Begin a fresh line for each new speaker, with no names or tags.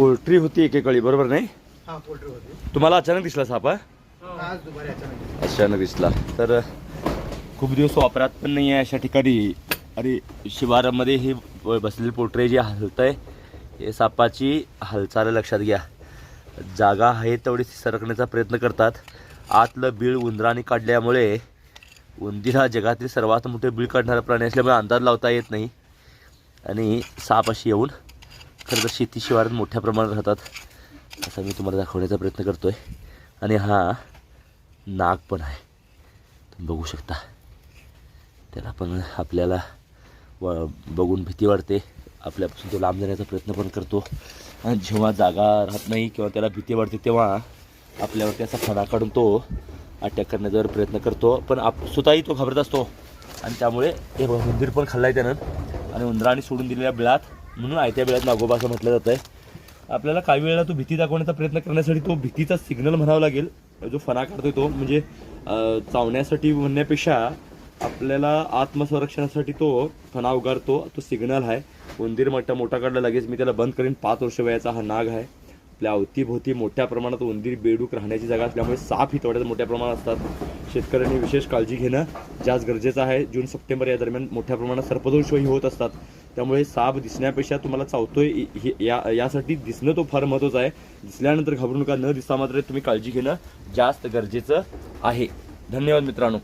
Poultry होती एकेकाळी बरोबर नाही?
हा पोल्ट्री होती.
तुम्हाला अचानक दिसला साप हा?
आज दुपारी अचानक
अचानक दिसला. तर खूप दिवस वापरात पण नाही आहे अशा ठिकाणी. आणि शिवारामध्ये ही बसलेली पोल्ट्री जी हलत आहे हे सापाची हालचाल लक्षात घ्या. जागा आहे तेवढी सरकण्याचा प्रयत्न करतात. आतलं बीळ उंदराने काढल्यामुळे उंदीर हा जगातील सर्वात मोठे बीळ काढणारा प्राणी असल्यामुळे अंदाज लावता येत नाही. आणि साप अशी येऊन खरं तर शेती शिवारात मोठ्या प्रमाणात राहतात. असं मी तुम्हाला दाखवण्याचा प्रयत्न करतो आहे आणि हा नाग पण आहे. तुम्ही बघू शकता. त्याला पण आपल्याला व बघून भीती वाटते. आपल्यापासून तो लांब जाण्याचा प्रयत्न पण करतो. आणि जेव्हा जागा राहत नाही किंवा त्याला भीती वाटते तेव्हा आपल्यावर त्याचा फणा काढून तो अटॅक करण्याचा प्रयत्न करतो. पण आप स्वतःही तो घाबरत असतो. आणि त्यामुळे हे उंदीर पण खाल्ला आहे त्यानं. आणि उंदराने सोडून दिलेल्या बिळात म्हणून आयत्या वेळात नागोबा असं म्हटलं जातं आहे आपल्याला काही वेळेला तो भीती दाखवण्याचा प्रयत्न करण्यासाठी तो भीतीचा सिग्नल म्हणावा लागेल. जो फणा काढतोय तो म्हणजे चावण्यासाठी म्हणण्यापेक्षा आपल्याला आत्मसंरक्षणासाठी तो फणा उगारतो. तो सिग्नल आहे. उंदीर मोठा मोठा काढला लगेच मी त्याला बंद करीन. पाच वर्ष वयाचा हा नाग आहे. आपल्या अवतीभोवती मोठ्या प्रमाणात उंदीर बेडूक राहण्याची जागा असल्यामुळे साप ही तेवढ्याच मोठ्या प्रमाणात असतात. शेतकऱ्यांनी विशेष काळजी घेणं जास्त गरजेचं आहे. जून सप्टेंबर या दरम्यान मोठ्या प्रमाणात सर्पदोषही होत असतात. त्यामुळे साप दिसण्यापेक्षा तुम्हाला चावतोय या यासाठी दिसणं तो फार महत्त्वाचं आहे. दिसल्यानंतर घाबरू नका न दिसता मात्र तुम्ही काळजी घेणं जास्त गरजेचं आहे. धन्यवाद मित्रांनो.